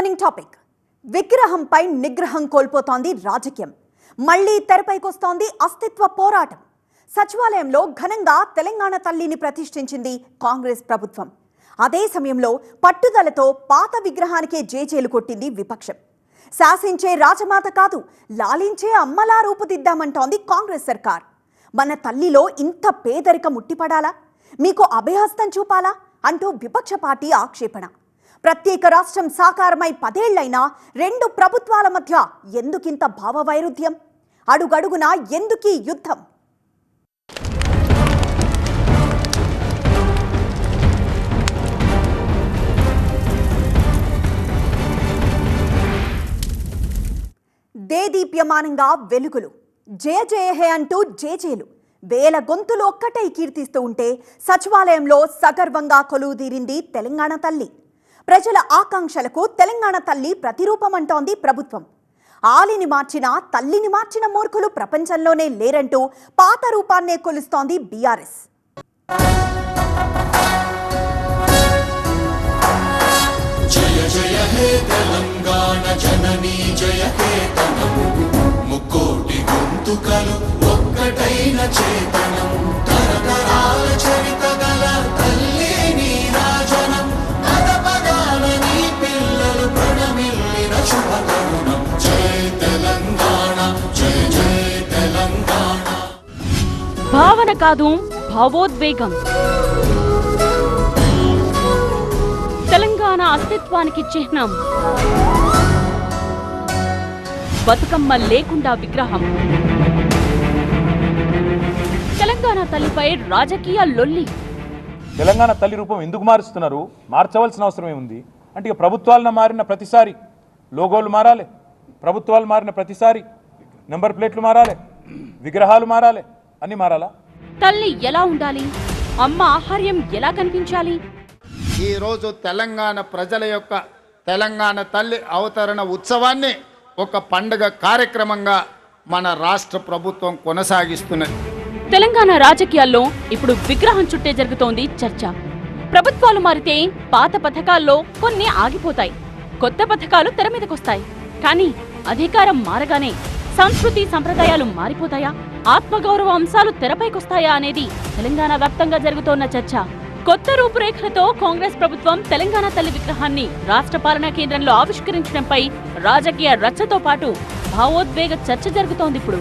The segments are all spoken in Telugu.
బర్నింగ్ టాపిక్ విగ్రహంపై నిగ్రహం కోల్పోతోంది రాజకీయం. మళ్ళీ తెరపైకొస్తోంది అస్తిత్వ పోరాటం. సచివాలయంలో ఘనంగా తెలంగాణ తల్లిని ప్రతిష్ఠించింది కాంగ్రెస్ ప్రభుత్వం. అదే సమయంలో పట్టుదలతో పాత విగ్రహానికే జేజేలు కొట్టింది విపక్షం. శాసించే రాజమాత కాదు లాలించే అమ్మలా రూపుదిద్దామంటోంది కాంగ్రెస్ సర్కార్. మన తల్లిలో ఇంత పేదరికం ముట్టిపడాలా మీకు అభయహస్తం చూపాలా? అంటూ విపక్ష పార్టీ ఆక్షేపణ. ప్రత్యేక రాష్ట్రం సాకారమై పదేళ్ళైనా రెండు ప్రభుత్వాల మధ్య ఎందుకింత భావవైరుధ్యం? అడుగడుగునా ఎందుకీ యుద్ధం? దేదీప్యమానంగా వెలుగులు. జయ జయ హే అంటూ జేజేలు. వేల గొంతులు ఒక్కటై కీర్తిస్తూ ఉంటే సచివాలయంలో సగర్వంగా కొలువుదీరింది తెలంగాణ తల్లి. ప్రజల ఆకాంక్షలకు తెలంగాణ తల్లి ప్రతిరూపమంటోంది ప్రభుత్వం. ఆలిని మార్చిన తల్లిని మార్చిన మూర్ఖులు ప్రపంచంలోనే లేరంటూ పాత రూపాన్నే కొలుస్తోంది బీఆర్ఎస్. జయ జయ హే తెలంగాణ జననీ జయ ముక్కోటి గొంతుకలు ఒక్కటైన చేతన. భావన కాదు భావోద్వేగం. తెలంగాణ అస్తిత్వానికి చిహ్నం. బతుకమ్మ లేకుండా విగ్రహం. తెలంగాణ తల్లిపై రాజకీయ లొల్లి. తెలంగాణ తల్లి రూపం ఎందుకు మారుస్తున్నారు? మార్చవలసిన అవసరం ఏముంది? అంటే ఇక ప్రభుత్వాలను మారిన ప్రతిసారి లోగోలు మారాలి. ప్రభుత్వాలు మారిన ప్రతిసారి నెంబర్ ప్లేట్లు మారాలి. విగ్రహాలు మారాలి. అన్ని మారాలా? తల్లి ఎలా ఉండాలి? అమ్మ ఆహార్యం ఎలా కనిపించాలి? ఈరోజు తెలంగాణ ప్రజల యొక్క తెలంగాణ తల్లి అవతరణ ఉత్సవాన్ని ఒక పండుగ కార్యక్రమంగా మన రాష్ట్ర ప్రభుత్వం కొనసాగిస్తున్నది. తెలంగాణ రాజకీయాల్లో ఇప్పుడు విగ్రహం చుట్టే జరుగుతోంది చర్చ. ప్రభుత్వాలు మారితే పాత పథకాల్లో కొన్ని ఆగిపోతాయి. కొత్త పథకాలు తెర మీదకొస్తాయి. కానీ అధికారం మారగానే సంస్కృతి సంప్రదాయాలు మారిపోతాయా? ఆత్మగౌరవ అంశాలు తెరపైకొస్తాయా అనేది తెలంగాణ వ్యాప్తంగా జరుగుతోన్న చర్చ. కొత్త రూపురేఖలతో కాంగ్రెస్ ప్రభుత్వం తెలంగాణ తల్లి విగ్రహాన్ని రాష్ట్ర పాలనా కేంద్రంలో ఆవిష్కరించడంపై రాజకీయ రచ్చతో పాటు భావోద్వేగ చర్చ జరుగుతోంది ఇప్పుడు.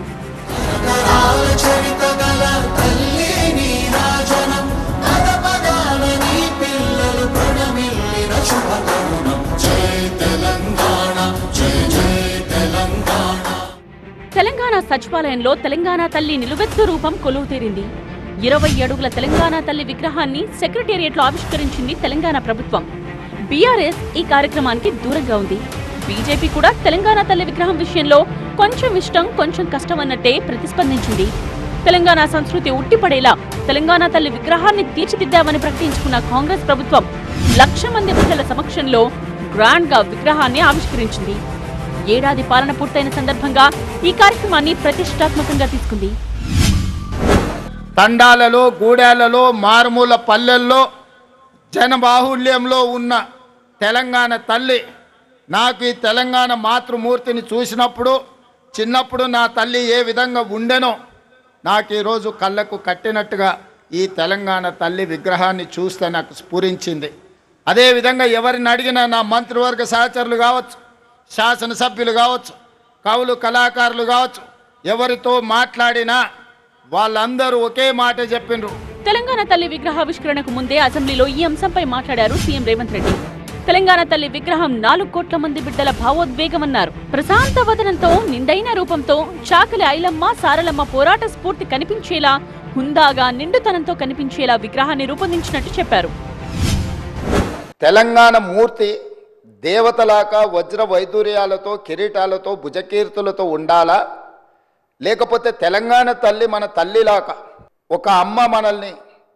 సచివాలయంలో తెలంగాణ తల్లి నిలువెత్తు రూపం కొలువు తీరింది ఇరవై అడుగుల తెలంగాణ తల్లి విగ్రహాన్ని సెక్రటేరియట్లో ఆవిష్కరించింది తెలంగాణ ప్రభుత్వం. బీఆర్ఎస్ ఈ కార్యక్రమానికి దూరంగా ఉంది. బీజేపీ కూడా తెలంగాణ తల్లి విగ్రహం విషయంలో కొంచెం ఇష్టం కొంచెం కష్టం అన్నట్టే ప్రతిస్పందించింది. తెలంగాణ సంస్కృతి ఉట్టిపడేలా తెలంగాణ తల్లి విగ్రహాన్ని తీర్చిదిద్దామని ప్రకటించుకున్న కాంగ్రెస్ ప్రభుత్వం లక్ష మంది ప్రజల సమక్షంలో గ్రాండ్గా విగ్రహాన్ని ఆవిష్కరించింది. ఏడాది పాలన పూర్తయిన సందర్భంగా ఈ కార్యక్రమాన్ని ప్రతిష్టాత్మకంగా తీసుకుంది. తండాలలో గూడాలలో మారుమూల పల్లెల్లో జనబాహుల్యంలో ఉన్న తెలంగాణ తల్లి నాకు ఈ తెలంగాణ మాతృమూర్తిని చూసినప్పుడు చిన్నప్పుడు నా తల్లి ఏ విధంగా ఉండెనో నాకు ఈరోజు కళ్ళకు కట్టినట్టుగా ఈ తెలంగాణ తల్లి విగ్రహాన్ని చూస్తే నాకు స్ఫురించింది. అదేవిధంగా ఎవరిని అడిగినా నా మంత్రివర్గ సహచరులు కావచ్చు శాసనసభ్యులు కావచ్చు కవులు కళాకారులు కావచ్చు ఎవరితో మాట్లాడినా వాళ్ళందరూ ఒకే మాట చెప్పిండ్రు తెలంగాణ తల్లి విగ్రహావిష్కరణకు ముందే అసెంబ్లీలో ఈ అంశంపై మాట్లాడారు సీఎం రేవంత్ రెడ్డి. తెలంగాణ తల్లి విగ్రహం నాలుగు కోట్ల మంది బిడ్డల భావోద్వేగమన్నారు. ప్రశాంత వదనంతో నిండైన రూపంతో చాకలి ఐలమ్మ సారలమ్మ పోరాట స్ఫూర్తి కనిపించేలా హుందాగా నిండుతనంతో కనిపించేలా విగ్రహాన్ని రూపొందించినట్టు చెప్పారు. తెలంగాణ మూర్తి దేవతలాగా వజ్ర వైదూర్యాలతో కిరీటాలతో భుజకీర్తులతో ఉండాలా? లేకపోతే తెలంగాణ తల్లి మన తల్లిలాగా ఒక అమ్మ మనల్ని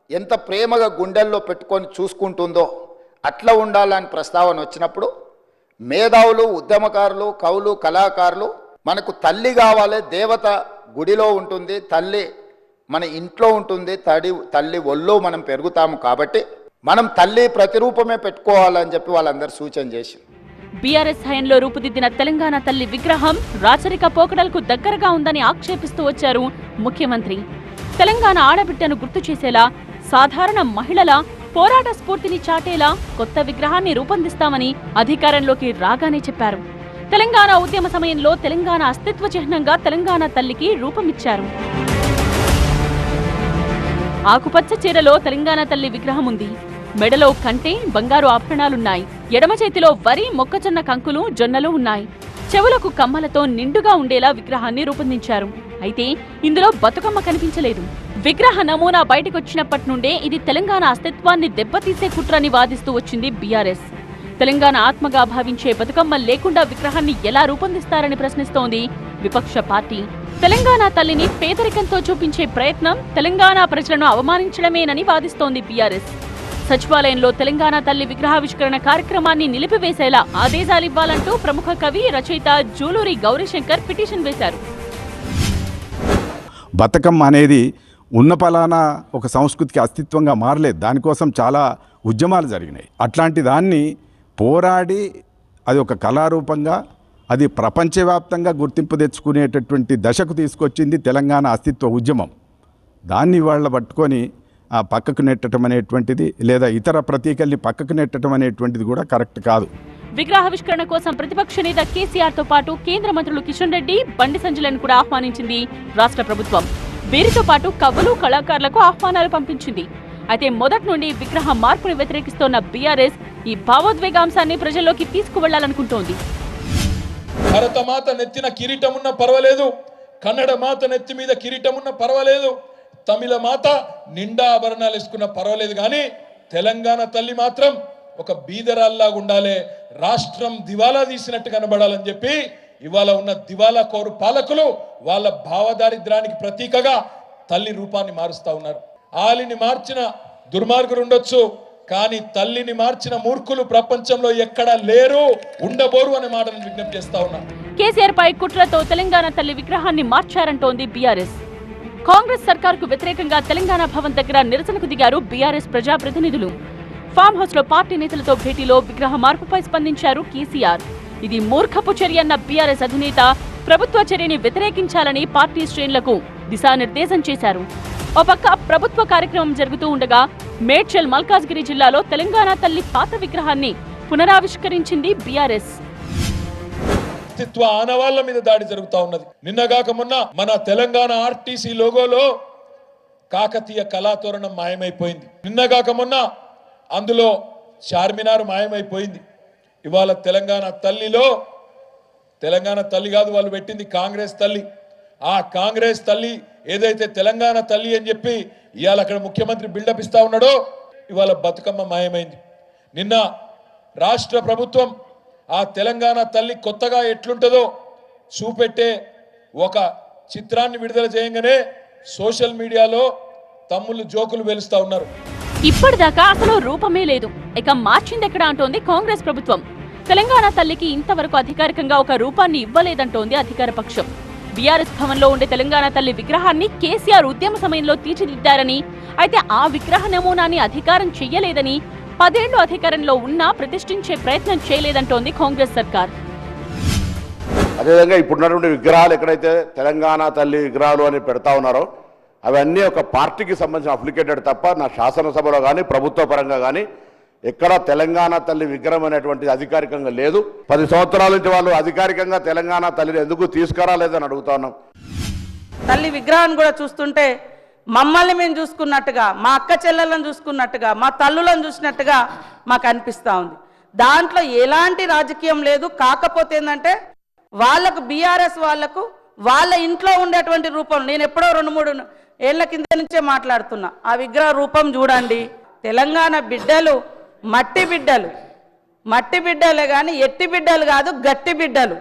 ఎంత ప్రేమగా గుండెల్లో పెట్టుకొని చూసుకుంటుందో అట్లా ఉండాలని ప్రస్తావన వచ్చినప్పుడు మేధావులు ఉద్యమకారులు కవులు కళాకారులు మనకు తల్లి కావాలి దేవత గుడిలో ఉంటుంది తల్లి మన ఇంట్లో ఉంటుంది తడి తల్లి ఒళ్ళో మనం పెరుగుతాము కాబట్టి మనం తల్లి ప్రతిరూపమే పెట్టుకోవాలని చెప్పి వాళ్ళందరూ సూచన చేసి బీఆర్ఎస్ హయంలో రూపుదిద్దిన తెలంగాణ తల్లి విగ్రహం రాచరిక పోకడలకు దగ్గరగా ఉందని ఆక్షేపిస్తూ వచ్చారు ముఖ్యమంత్రి. తెలంగాణ ఆడబిడ్డను గుర్తు చేసేలా సాధారణ మహిళల పోరాట స్ఫూర్తిని చాటేలా కొత్త విగ్రహాన్ని రూపొందిస్తామని అధికారంలోకి రాగానే చెప్పారు. తెలంగాణ ఉద్యమ సమయంలో తెలంగాణ అస్తిత్వ చిహ్నంగా తెలంగాణ తల్లికి రూపమిచ్చారు. ఆకుపచ్చ చీరలో తెలంగాణ తల్లి విగ్రహం ఉంది. మెడలో కంటే బంగారు ఆభరణాలున్నాయి. ఎడమ చేతిలో వరి మొక్కజొన్న కంకులు జొన్నలు ఉన్నాయి. చెవులకు కమ్మలతో నిండుగా ఉండేలా విగ్రహాన్ని రూపొందించారు. అయితే ఇందులో బతుకమ్మ కనిపించలేదు. విగ్రహ నమూనా బయటకొచ్చినప్పటి నుండే ఇది తెలంగాణ అస్తిత్వాన్ని దెబ్బతీసే కుట్రని వాదిస్తూ వచ్చింది బీఆర్ఎస్. తెలంగాణ ఆత్మగా భావించే బతుకమ్మ లేకుండా విగ్రహాన్ని ఎలా రూపొందిస్తారని ప్రశ్నిస్తోంది విపక్ష పార్టీ. తెలంగాణ తల్లిని పేదరికంతో చూపించే ప్రయత్నం తెలంగాణ ప్రజలను అవమానించడమేనని వాదిస్తోంది బీఆర్ఎస్. సచివాలయంలో తెలంగాణ తల్లి విగ్రహావిష్కరణ కార్యక్రమాన్ని నిలిపివేసేలా ఆదేశాలివ్వాలంటూ ప్రముఖ కవి రచయిత జూలూరి గౌరీశంకర్ పిటిషన్ వేశారు. బతుకమ్మ అనేది ఉన్న పలానా ఒక సంస్కృతికి అస్తిత్వంగా మారలేదు. దానికోసం చాలా ఉద్యమాలు జరిగినాయి. అట్లాంటి దాన్ని పోరాడి అది ఒక కళారూపంగా అది ప్రపంచవ్యాప్తంగా గుర్తింపు తెచ్చుకునేటటువంటి దశకు తీసుకొచ్చింది తెలంగాణ అస్తిత్వ ఉద్యమం. దాన్ని వాళ్ళ పట్టుకొని పక్కకు నెట్టడం అనేటువంటిది లేదా ఇతర ప్రతీకల్ని పక్కకు నెట్టడం అనేటువంటిది కూడా కరెక్ట్ కాదు. విగ్రహావిష్కరణ కోసం ప్రతిపక్ష నేత కేసీఆర్తో పాటు కేంద్ర మంత్రులు కిషన్ రెడ్డి బండి సంజయ్లను కూడా ఆహ్వానించింది రాష్ట్ర ప్రభుత్వం. వీరితో పాటు కవులు కళాకారులకు ఆహ్వానాలు పంపించింది. అయితే మొదటి నుండి విగ్రహ మార్పును వ్యతిరేకిస్తోన్న బీఆర్ఎస్ ఈ భావోద్వేగాంశాన్ని ప్రజల్లోకి తీసుకువెళ్ళాలనుకుంటోంది. భరతమాత నెత్తిన కిరీటం ఉన్న పర్వాలేదు. కన్నడ మాత నెత్తి మీద కిరీటం ఉన్న పర్వాలేదు. తమిళ మాత నిండా ఆభరణాలు వేసుకున్న పర్వాలేదు కానీ తెలంగాణ తల్లి మాత్రం ఒక బీదరాల్లాగా ఉండాలి రాష్ట్రం దివాలా తీసినట్టు కనబడాలని చెప్పి ఇవాళ ఉన్న దివాలా కోరు పాలకులు వాళ్ళ భావదారిద్రానికి ప్రతీకగా తల్లి రూపాన్ని మారుస్తా ఉన్నారు. ఆలిని మార్చిన దుర్మార్గులు ఉండొచ్చు కానీ తల్లిని మార్చిన మూర్ఖులు ప్రపంచంలో ఎక్కడా లేరు ఉండబోరు అనే మాటను విజ్ఞప్తి చేస్తా ఉన్నా. కేసీఆర్ పై కుట్రతో తెలంగాణ తల్లి విగ్రహాన్ని మార్చారంటోంది బీఆర్ఎస్. కాంగ్రెస్ సర్కార్కు వ్యతిరేకంగా తెలంగాణ భవన్ దగ్గర నిరసనకు దిగారు బీఆర్ఎస్ ప్రజాప్రతినిధులు. ఫామ్ హౌస్లో పార్టీ నేతలతో భేటీలో విగ్రహ మార్పుపై స్పందించారు కేసీఆర్. ఇది మూర్ఖపు చర్య అన్న బీఆర్ఎస్ అధినేత ప్రభుత్వ చర్యని వ్యతిరేకించాలని పార్టీ శ్రేణులకు దిశానిర్దేశం చేశారు. ఓ పక్క ప్రభుత్వ కార్యక్రమం జరుగుతూ ఉండగా మేడ్చల్ మల్కాజ్గిరి జిల్లాలో తెలంగాణ తల్లి పాత విగ్రహాన్ని పునరావిష్కరించింది బీఆర్ఎస్. అస్తిత్వ ఆనవాళ్ళ మీద దాడి జరుగుతూ ఉన్నది. నిన్నగాక మొన్న మన తెలంగాణ ఆర్టీసీ లోగోలో కాకతీయ కళాతోరణం మాయమైపోయింది. నిన్నగాక మొన్న అందులో చార్మినార్ మాయమైపోయింది. ఇవాళ తెలంగాణ తల్లిలో తెలంగాణ తల్లి కాదు వాళ్ళు పెట్టింది కాంగ్రెస్ తల్లి. ఆ కాంగ్రెస్ తల్లి ఏదైతే తెలంగాణ తల్లి అని చెప్పి ఇవాళ అక్కడ ముఖ్యమంత్రి బిల్డప్ ఇస్తా ఉన్నాడో ఇవాళ బతుకమ్మ మాయమైంది. నిన్న రాష్ట్ర ప్రభుత్వం ఆ తెలంగాణ తల్లి కొత్తగా ఎట్లుంటుందో చూపెట్టే ఒక చిత్రాన్ని విడుదల చేయగానే సోషల్ మీడియాలో తమ్ముళ్ళు జోకులు వెలుస్తా ఉన్నారు. ఇప్పటిదాకా అసలు రూపమే లేదు. ఇక మార్చిందెక్కడా అంటోంది కాంగ్రెస్ ప్రభుత్వం. తెలంగాణ తల్లికి ఇంతవరకు అధికారికంగా ఒక రూపాన్ని ఇవ్వలేదంటోంది అధికార పక్షం. బీఆర్ఎస్ భవన్లో ఉండే తెలంగాణ తల్లి విగ్రహాన్ని కేసీఆర్ ఉద్యమ సమయంలో తీర్చిదిద్దారని అయితే ఆ విగ్రహ నమూనాని అధికారం చెయ్యలేదని పదేళ్ళు అధికారంలో ఉన్నా ప్రతిష్ఠించే ప్రయత్నం చేయలేదంటోంది కాంగ్రెస్ సర్కార్. అదేవిధంగా ఇప్పుడున్నటువంటి విగ్రహాలు ఎక్కడైతే తెలంగాణ తల్లి విగ్రహాలు అని పెడతా ఉన్నారో అవన్నీ ఒక పార్టీకి సంబంధించిన అప్లికేటెడ్ తప్ప నా శాసనసభలో కానీ ప్రభుత్వ పరంగా కానీ ఎక్కడ తెలంగాణ తల్లి విగ్రహం అనేటువంటిది అధికారికంగా లేదు. పది సంవత్సరాల నుంచి వాళ్ళు అధికారికంగా తెలంగాణ తల్లిని ఎందుకు తీసుకురాలేదని అడుగుతా ఉన్నాం. తల్లి విగ్రహాన్ని కూడా చూస్తుంటే మమ్మల్ని మేము చూసుకున్నట్టుగా మా అక్క చెల్లెలను చూసుకున్నట్టుగా మా తల్లులను చూసినట్టుగా మాకు అనిపిస్తూ ఉంది. దాంట్లో ఎలాంటి రాజకీయం లేదు. కాకపోతే ఏంటంటే వాళ్ళకు బీఆర్ఎస్ వాళ్ళకు వాళ్ళ ఇంట్లో ఉండేటువంటి రూపం నేను ఎప్పుడో రెండు మూడు ఏళ్ళ కింద నుంచే మాట్లాడుతున్నా. ఆ విగ్రహ రూపం చూడండి. తెలంగాణ బిడ్డలు మట్టి బిడ్డలు. మట్టి బిడ్డలే కానీ ఎట్టి బిడ్డలు కాదు గట్టి బిడ్డలు.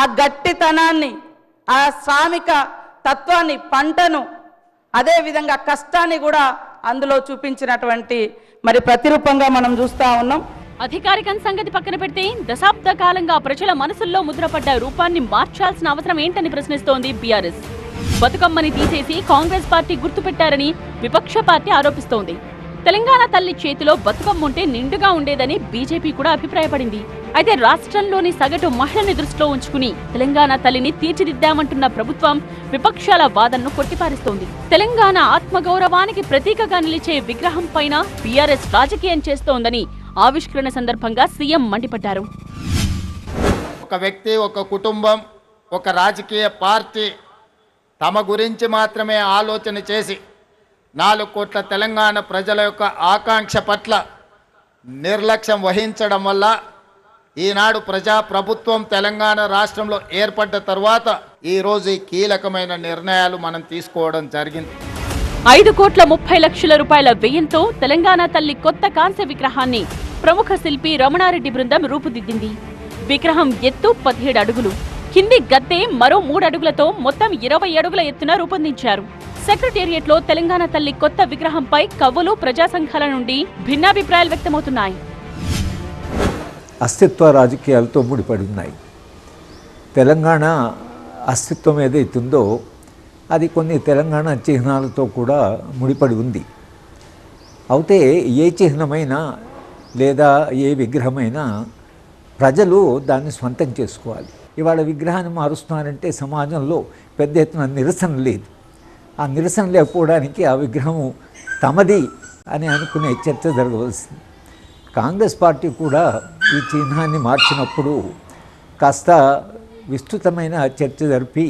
ఆ గట్టితనాన్ని ఆ శ్రామిక తత్వాన్ని పంటను అదేవిధంగా కష్టాన్ని కూడా అందులో చూపించినటువంటి మరి ప్రతిరూపంగా మనం చూస్తా ఉన్నాం. అధికారికం సంగతి పక్కన పెడితే దశాబ్ద కాలంగా ప్రజల మనసుల్లో ముద్రపడ్డ రూపాన్ని మార్చాల్సిన అవసరం ఏంటని ప్రశ్నిస్తోంది బీఆర్ఎస్. బతుకమ్మని తీసేసి కాంగ్రెస్ పార్టీ గుర్తుపెట్టారని విపక్ష పార్టీ ఆరోపిస్తోంది. తెలంగాణ తల్లి చేతిలో బతుకమ్మ ఉంటే నిండుగా ఉండేదని బీజేపీ కూడా అభిప్రాయపడింది. అయితే రాష్ట్రంలోని సగటు మహిళని దృష్టిలో ఉంచుకుని తెలంగాణ తల్లిని తీర్చిదిద్దామంటున్న ప్రభుత్వం విపక్షాల వాదనను కొట్టిపారిస్తోంది. తెలంగాణ ఆత్మగౌరవానికి ప్రతీకగా నిలిచే విగ్రహం పైన బీఆర్ఎస్ రాజకీయం చేస్తోందని ఆవిష్కరణ సందర్భంగా సీఎం మండిపడ్డారు. ఒక వ్యక్తి ఒక కుటుంబం ఒక రాజకీయ పార్టీ తమ గురించి మాత్రమే ఆలోచన చేసి నాలుగు కోట్ల తెలంగాణ ప్రజల యొక్క ఆకాంక్ష పట్ల నిర్లక్ష్యం వహించడం వల్ల ఈనాడు ప్రజా ప్రభుత్వం తెలంగాణ రాష్ట్రంలో ఏర్పడ్డ తర్వాత ఈరోజు ఈ కీలకమైన నిర్ణయాలు మనం తీసుకోవడం జరిగింది. ఐదు కోట్ల ముప్పై లక్షల రూపాయల వ్యయంతో తెలంగాణ తల్లి కొత్త కాంస్య విగ్రహాన్ని ప్రముఖ శిల్పి రమణారెడ్డి బృందం రూపుదిద్దింది. విగ్రహం ఎత్తు పదిహేడు అడుగులు కింది గద్దె మరో మూడు అడుగులతో మొత్తం ఇరవై అడుగుల ఎత్తున రూపొందించారు. సెక్రటేరియట్లో తెలంగాణ తల్లి కొత్త విగ్రహంపై కవ్వులు ప్రజా సంఘాల నుండి భిన్నాభిప్రాయాలు వ్యక్తమవుతున్నాయి. అస్తిత్వ రాజకీయాలతో ముడిపడి ఉన్నాయి తెలంగాణ అస్తిత్వం ఏదైతుందో అది కొన్ని తెలంగాణ చిహ్నాలతో కూడా ముడిపడి ఉంది. అయితే ఏ చిహ్నమైనా లేదా ఏ విగ్రహమైనా ప్రజలు దాన్ని స్వంతం చేసుకోవాలి. ఇవాళ విగ్రహాన్ని మారుస్తున్నారంటే సమాజంలో పెద్ద ఎత్తున నిరసన లేదు. ఆ నిరసన లేకపోవడానికి ఆ విగ్రహము తమది అని అనుకునే చర్చ జరగవలసింది. కాంగ్రెస్ పార్టీ కూడా ఈ చిహ్నాన్ని మార్చినప్పుడు కాస్త విస్తృతమైన చర్చ జరిపి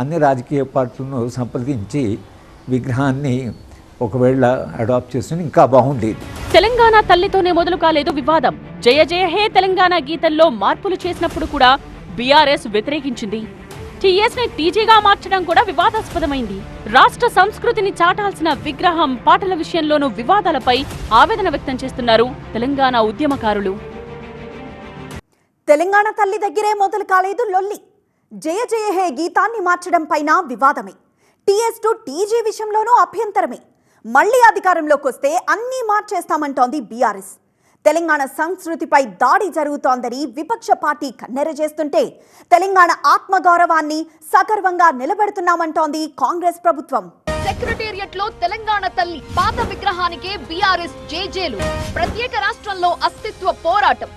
అన్ని రాజకీయ పార్టీలను సంప్రదించి విగ్రహాన్ని ఒకవేళ అడాప్ట్ చేస్తే ఇంకా బాగుండేది. తెలంగాణ తల్లితోనే మొదలు కాలేదు వివాదం. జయ జయ హే తెలంగాణ గీతంలో మార్పులు చేసినప్పుడు కూడా బీఆర్ఎస్ వ్యతిరేకించింది. టీఎస్ని టీజీగా మార్చడం కూడా వివాదాస్పదమైంది. రాష్ట్ర సంస్కృతిని చాటాల్సిన విగ్రహం పాటల విషయంలోనూ వివాదాలపై ఆవేదన వ్యక్తం చేస్తున్నారు తెలంగాణ ఉద్యమకారులు. తెలంగాణ తల్లి దగ్గరే మొదలు కాలేదు లొల్లి. జయ జయ హే గీతాన్ని మార్చడం పైన వివాదమే. టీఎస్ టు టీజీ విషయంలోనూ అభ్యంతరమే. మళ్ళీ అధికారంలోకి వస్తే అన్నీ మార్చేస్తామంటోంది బీఆర్ఎస్. తెలంగాణ సంస్కృతిపై దాడి జరుగుతోందని విపక్ష పార్టీ కన్నెర చేస్తుంటే తెలంగాణ ఆత్మగౌరవాన్ని సగర్వంగా నిలబెడుతున్నామంటోంది కాంగ్రెస్ ప్రభుత్వం. సెక్రటేరియట్లో తెలంగాణ తల్లి పాత విగ్రహానికే బీఆర్ఎస్ జేజేలు. ప్రత్యేక రాష్ట్రంలో అస్తిత్వ పోరాటం.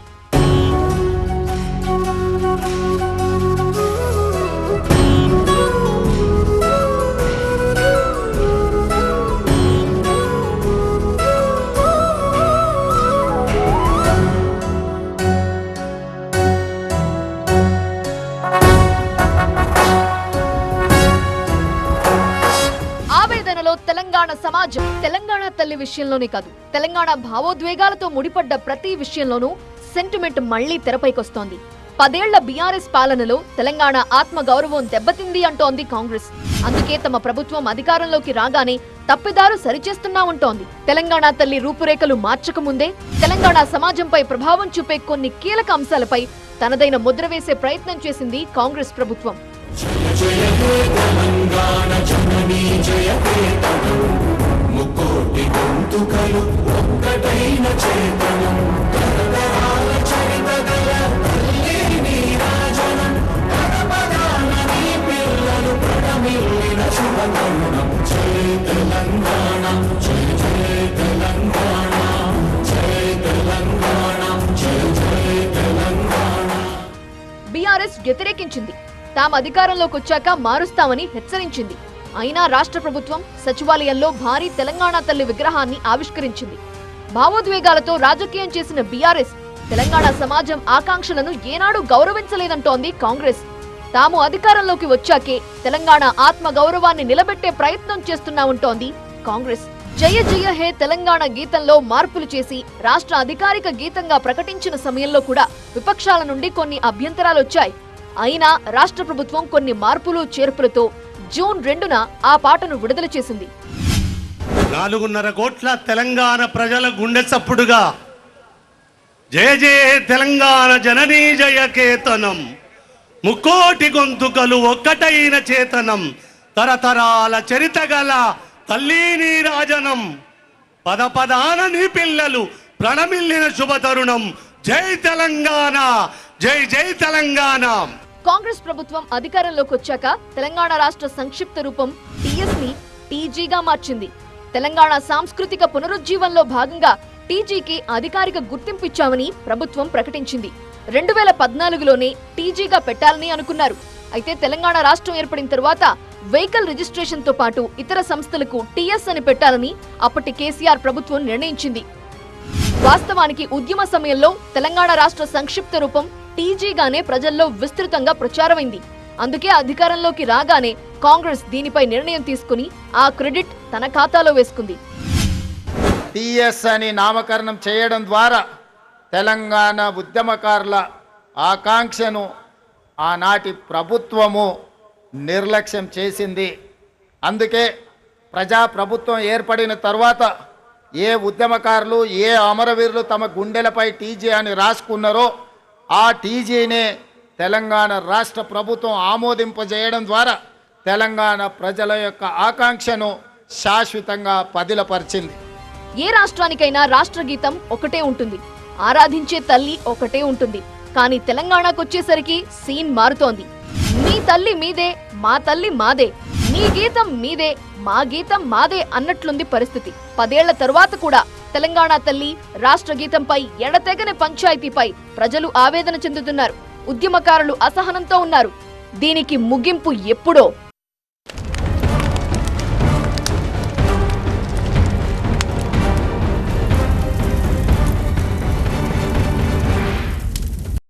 ఆవేదనలో తెలంగాణ సమాజం తెలంగాణ తల్లి విషయంలోనే కాదు. తెలంగాణ భావోద్వేగాలతో ముడిపడ్డ ప్రతి విషయంలోనూ సెంటిమెంట్ మళ్ళీ తెరపైకొస్తోంది. పదేళ్ళ బీఆర్ఎస్ పాలనలో తెలంగాణ ఆత్మ గౌరవం దెబ్బతింది అంటోంది కాంగ్రెస్ అందుకే తమ ప్రభుత్వం అధికారంలోకి రాగానే తప్పిదారు సరిచేస్తున్నామంటోంది తెలంగాణ తల్లి రూపురేఖలు మార్చకముందే తెలంగాణ సమాజంపై ప్రభావం చూపే కొన్ని కీలక అంశాలపై తనదైన ముద్ర వేసే ప్రయత్నం చేసింది కాంగ్రెస్ ప్రభుత్వం ప్రకటించింది తాము అధికారంలోకి వచ్చాక మారుస్తామని హెచ్చరించింది. అయినా రాష్ట్ర ప్రభుత్వం సచివాలయంలో భారీ తెలంగాణ తల్లి విగ్రహాన్ని ఆవిష్కరించింది. భావోద్వేగాలతో రాజకీయం చేసిన బీఆర్ఎస్ తెలంగాణ సమాజం ఆకాంక్షలను ఏనాడు గౌరవించలేదంటోంది కాంగ్రెస్. తాము అధికారంలోకి వచ్చాకే తెలంగాణ ఆత్మ గౌరవాన్ని నిలబెట్టే ప్రయత్నం చేస్తున్నామంటోంది కాంగ్రెస్. జయ జయ హే తెలంగాణ గీతంలో మార్పులు చేసి రాష్ట్ర అధికారిక గీతంగా ప్రకటించిన సమయంలో కూడా విపక్షాల నుండి కొన్ని అభ్యంతరాలొచ్చాయి. అయినా రాష్ట్ర ప్రభుత్వం కొన్ని మార్పులు చేర్పులతో జూన్ రెండున ఆ పాటను విడుదల చేసింది. నాలుగున్నర కోట్ల తెలంగాణ ప్రజల గుండె చప్పుడుగా. జయ జయ తెలంగాణ జననీ జయ కేతనం. ముక్కోటి గొంతుకలు ఒక్కటైన చేతనం. తరతరాల చరిత గల తల్లి నీ రాజనం పద పదాన నీ పిల్లలు ప్రణమిల్లిన శుభతరుణం జై తెలంగాణ జై జై తెలంగాణ. కాంగ్రెస్ ప్రభుత్వం అధికారంలోకి వచ్చాక తెలంగాణ రాష్ట్ర సంక్షిప్త రూపం టీఎస్ని టీజీగా మార్చింది. తెలంగాణ సాంస్కృతిక పునరుజ్జీవంలో భాగంగా టీజీకి అధికారిక గుర్తింపు ఇచ్చామని ప్రభుత్వం ప్రకటించింది. రెండు వేల పద్నాలుగులోనే టీజీగా పెట్టాలని అనుకున్నారు. అయితే తెలంగాణ రాష్ట్రం ఏర్పడిన తర్వాత వెహికల్ రిజిస్ట్రేషన్తో పాటు ఇతర సంస్థలకు టీఎస్ అని పెట్టాలని అప్పటి కేసీఆర్ ప్రభుత్వం నిర్ణయించింది. వాస్తవానికి ఉద్యమ సమయంలో తెలంగాణ రాష్ట్ర సంక్షిప్త రూపం టీజీగానే ప్రజల్లో విస్తృతంగా ప్రచారమైంది. అందుకే అధికారంలోకి రాగానే కాంగ్రెస్ దీనిపై నిర్ణయం తీసుకుని ఆ క్రెడిట్ తన ఖాతాలో వేసుకుంది. టిఎస్ అని నామకరణం చేయడం ద్వారా తెలంగాణ ఉద్యమకారుల ఆకాంక్షను ఆనాటి ప్రభుత్వము నిర్లక్ష్యం చేసింది. అందుకే ప్రజాప్రభుత్వం ఏర్పడిన తర్వాత ఏ ఉద్యమకారులు ఏ అమరవీరులు తమ గుండెలపై టీజీ అని రాసుకున్నారో ఆ టీజీనే తెలంగాణ రాష్ట్ర ప్రభుత్వం ఆమోదింపజేయడం ద్వారా తెలంగాణ ప్రజల యొక్క ఆకాంక్షను శాశ్వతంగా పదిలపరిచింది. ఏ రాష్ట్రానికైనా రాష్ట్ర గీతం ఒకటే ఉంటుంది. ఆరాధించే తల్లి ఒకటే ఉంటుంది. కానీ తెలంగాణకు వచ్చేసరికి సీన్ మారుతోంది. మీ తల్లి మీదే మా తల్లి మాదే మీ గీతం మీదే మా గీతం మాదే అన్నట్లుంది పరిస్థితి. పదేళ్ళ తరువాత కూడా తెలంగాణ తల్లి రాష్ట్ర గీతంపై ఎడతెగని పంచాయతీపై ప్రజలు ఆవేదన చెందుతున్నారు. ఉద్యమకారులు అసహనంతో ఉన్నారు. దీనికి ముగింపు ఎప్పుడో?